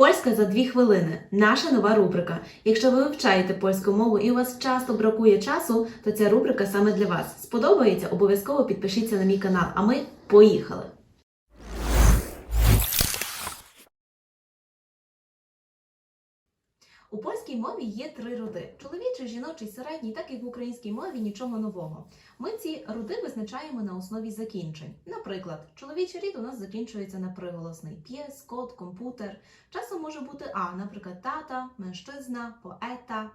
Польська за дві хвилини наша нова рубрика. Якщо ви вивчаєте польську мову і у вас часто бракує часу, то ця рубрика саме для вас. Сподобається? Обов'язково підпишіться на мій канал. А ми поїхали! У польській мові є три роди: чоловічий, жіночий, середній, так як в українській мові нічого нового. Ми ці роди визначаємо на основі закінчень. Наприклад, чоловічий рід у нас закінчується на приголосний п'єс, кот, комп'ютер. Часом може бути а, наприклад, тата, меншизна, поета.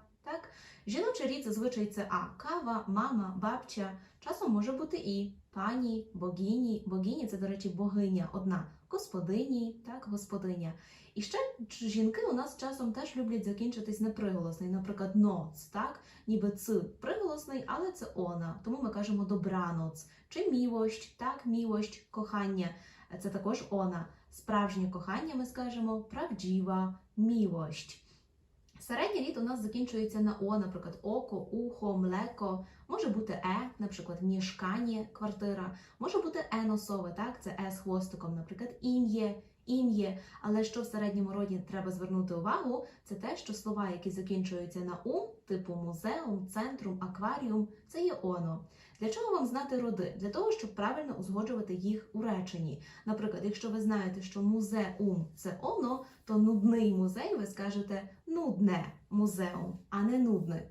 Жіночий рід зазвичай це а кава, мама, бабча. Часом може бути і пані, богині. Богині це, до речі, богиня одна, господині, так, господиня. І ще жінки у нас часом теж люблять закінчитись на приголосний, наприклад, ноц, так, ніби ц приголосний, але це она. Тому ми кажемо добраноц. Чи мілощ, так, мілощ, кохання. Це також она. Справжнє кохання ми скажемо правдіва, мілощ. Середній рід у нас закінчується на О, наприклад, око, ухо, млеко. Може бути е, наприклад, мішкання, квартира. Може бути еносове, так, це е з хвостиком, наприклад, ім'є, ім'є. Але що в середньому роді треба звернути увагу, це те, що слова, які закінчуються на ум, типу музеум, центрум, акваріум, це є оно. Для чого вам знати роди? Для того, щоб правильно узгоджувати їх у реченні. Наприклад, якщо ви знаєте, що музеум це оно, то нудний музей ви скажете нудне музеум, а не нудне.